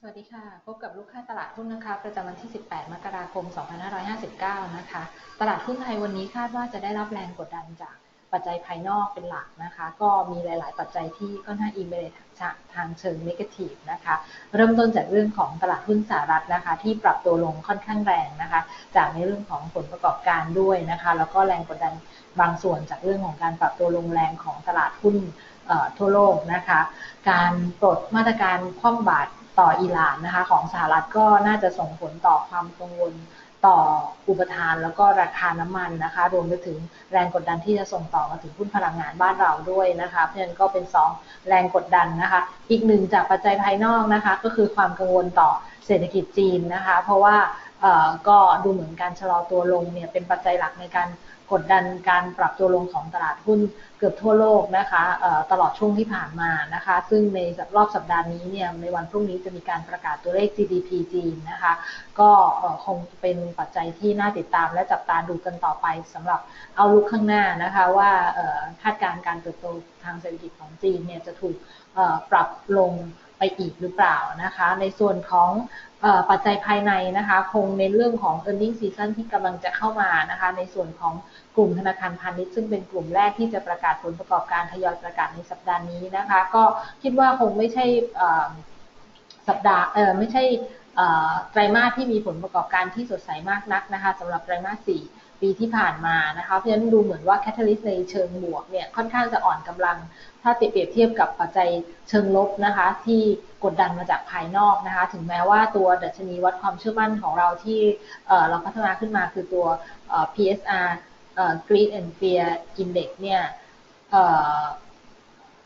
สวัสดีค่ะ พบกับลูกค้าตลาดหุ้นนะคะ ประจำวันที่ 18 มกราคม 2559 นะคะ ตลาดหุ้นไทยวันนี้คาดว่าจะได้รับแรงกดดันจากปัจจัยภายนอกเป็นหลักนะคะ ก็มีหลาย ๆ ปัจจัยที่ค่อนข้าอินไปในทางเชิงนกาทีฟนะคะ เริ่มต้นจากเรื่องของตลาดหุ้นสหรัฐนะคะ ที่ปรับตัวลงค่อนข้างแรงนะคะ จากในเรื่องของผลประกอบการด้วยนะคะ แล้วก็แรงกดดันบางส่วนจากเรื่องของการปรับตัวลงแรงของตลาดหุ้น ทั่วโลกนะคะ การปลดมาตรการคว่ำบาตรต่ออิหร่านนะคะ ของสหรัฐก็น่าจะส่งผลต่อความกังวลต่ออุปทานแล้วก็ราคาน้ำมันนะคะ รวมไปถึงแรงกดดันที่จะส่งต่อมาถึงหุ้นพลังงานบ้านเราด้วยนะคะเพราะฉะนั้นก็เป็น 2 แรงกดดันนะคะ อีกหนึ่งจากปัจจัยภายนอกนะคะ ก็คือความกังวลต่อเศรษฐกิจจีนนะคะ เพราะว่า ก็ดูเหมือนการชะลอตัวลงเนี่ยเป็นปัจจัยหลักในการกดดันการปรับตัวลงของตลาดหุ้นเกือบทั่วโลกนะคะตลอดช่วงที่ผ่านมานะคะ ซึ่งในรอบสัปดาห์นี้เนี่ยในวันพรุ่งนี้จะมีการประกาศตัวเลข GDP จีนนะคะ ก็คงเป็นปัจจัยที่น่าติดตามและจับตาดูกันต่อไปสำหรับเอาลุกข้างหน้านะคะว่าคาดการณ์การเติบโตทางเศรษฐกิจของจีนเนี่ยจะถูกปรับลง ไปอีกหรือเปล่านะคะ ในส่วนของปัจจัยภายในนะคะ คงในเรื่องของ e a r n i n g season ที่กำลังจะเข้ามานะคะ ในส่วนของกลุ่มธนาคารพาณิชย์ซึ่งเป็นกลุ่มแรกที่จะประกาศผลประกอบการทยอยประกาศในสัปดาห์นี้นะคะ ก็คิดว่าคงไม่ใช่สัปดาห์เออไม่ใช่ ไตรมาสที่มีผลประกอบการที่สดใสมากนักนะคะสำหรับไตรมาสสี่ปีที่ผ่านมานะคะเพราะฉะนั้นดูเหมือนว่าแคตตาลิสต์ในเชิงบวกเนี่ยค่อนข้างจะอ่อนกำลัง ถ้าเปรียบเทียบกับปัจจัยเชิงลบนะคะ ที่กดดันมาจากภายนอกนะคะ ถึงแม้ว่าตัวดัชนีวัดความเชื่อมั่นของเราที่เราพัฒนาขึ้นมาคือตัว PSR Greed and Fear Index เนี่ย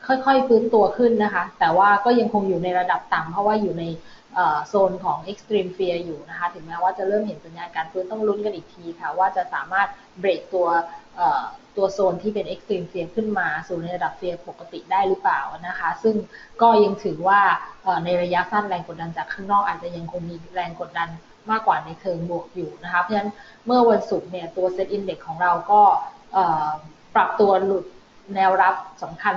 ค่อยๆฟื้นตัวขึ้นนะคะ แต่ว่าก็ยังคงอยู่ในระดับต่ำเพราะว่าอยู่ใน โซนของ extreme fear อยู่นะคะ ถึงแม้ว่าจะเริ่มเห็นสัญญาณการฟื้นต้องลุ้นกันอีกทีค่ะ ว่าจะสามารถเบรกตัวตัวโซนที่เป็น extreme fear ขึ้นมา สู่ในระดับ fear ปกติได้หรือเปล่านะคะ ซึ่งก็ยังถือว่าในระยะสั้นแรงกดดันจากข้างนอกอาจจะยังคงมีแรงกดดันมากกว่าในเชิงบวกอยู่นะคะ เพราะฉะนั้นเมื่อวันศุกร์เนี่ยตัว Set Index ของเราก็ปรับตัวหลุด แนวรับสำคัญ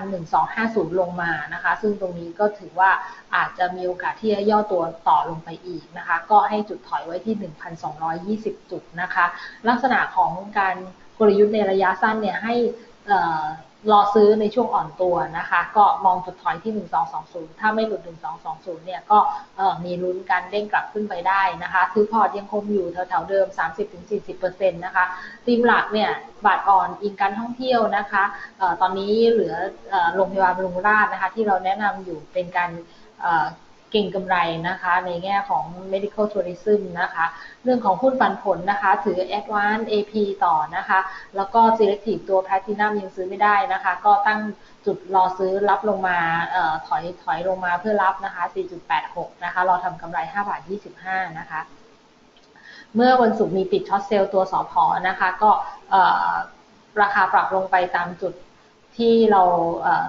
1250 ลงมานะคะ ซึ่งตรงนี้ก็ถือว่าอาจจะมีโอกาสที่จะย่อตัวต่อลงไปอีกนะคะ ก็ให้จุดถอยไว้ที่ 1,220 จุดนะคะ ลักษณะของการกลยุทธ์ในระยะสั้นเนี่ยให้ รอซื้อในช่วงอ่อนตัวนะคะ ก็มองจุดถอยที่ 1220 ถ้าไม่หลุด 1220 เนี่ยก็มีลุ้นการเด้งกลับขึ้นไปได้นะคะถือพอร์ตยังคงอยู่แถวๆเดิม 30-40%นะคะธีมหลักเนี่ยบาทอ่อนอิงการท่องเที่ยวนะคะตอนนี้เหลือโรงพยาบาลบรุงราชนะคะที่เราแนะนำอยู่เป็นการ เก่งกำไรนะคะ ในแง่ของ medical tourism นะคะ เรื่องของหุ้นปันผลนะคะ ถือ advance AP ต่อนะคะ แล้วก็ selective ตัว platinum ยังซื้อไม่ได้นะคะ ก็ตั้งจุดรอซื้อรับลงมาออถอยถอยลงมาเพื่อรับนะคะ 4.86 นะคะ รอทำกำไร 5 บาท 25 นะคะ เมื่อวันศุกร์มีปิดช็อตเซลล์ตัวสอพอนะคะ ก็ราคาปรับลงไปตามจุด ที่เรา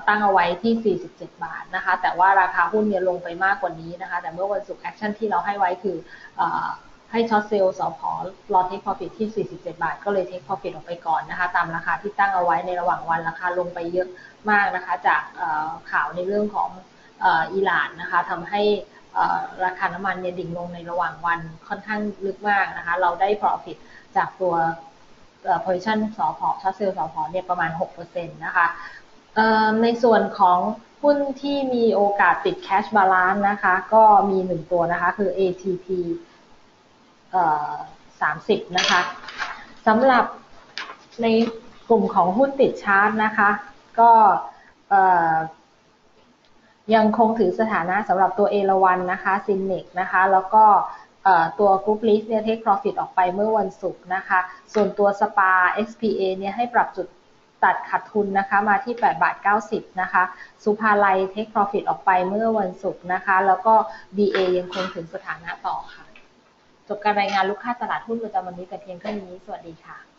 ตั้งเอาไว้ที่ 47 บาทนะคะ แต่ว่าราคาหุ้นเนี่ยลงไปมากกว่านี้นะคะ แต่เมื่อวันศุกร์แอคชั่นที่เราให้ไว้คือให้ช็อตเซลล์สอพอรอเทคพอฟิตที่ 47 บาท ก็เลยเทคพอฟิตออกไปก่อนนะคะ ตามราคาที่ตั้งเอาไว้ในระหว่างวันราคาลงไปเยอะมากนะคะ จากข่าวในเรื่องของอิหร่านนะคะทำให้ราคาน้ำมันเนี่ยดิ่งลงในระหว่างวันค่อนข้างลึกมากนะคะ เราได้ profit จากตัว position สอพอช็อตเซลล์สอพอเนี่ยประมาณ 6%นะคะในส่วนของหุ้นที่มีโอกาสติด cash balance นะคะ ก็มีหนึ่งตัวนะคะ คือ ATP 30 นะคะสำหรับในกลุ่มของหุ้นติดชาร์จนะคะ ก็ยังคงถือสถานะสำหรับตัวเอราวันนะคะซินเนกนะคะ แล้วก็ ตัวกรุ๊ปลิสเนี่ยเทคโปรฟิตออกไปเมื่อวันศุกร์นะคะ ส่วนตัวสปา XPA เนี่ยให้ปรับจุดตัดขาดทุนนะคะมาที่8บาท90นะคะสุภาลัยเทคโปรฟิตออกไปเมื่อวันศุกร์นะคะ แล้วก็ BA ยังคงถึงสถานะต่อค่ะ จบการรายงานลูกค้าตลาดหุ้นประจำวันนี้แต่เพียงเท่านี้ สวัสดีค่ะ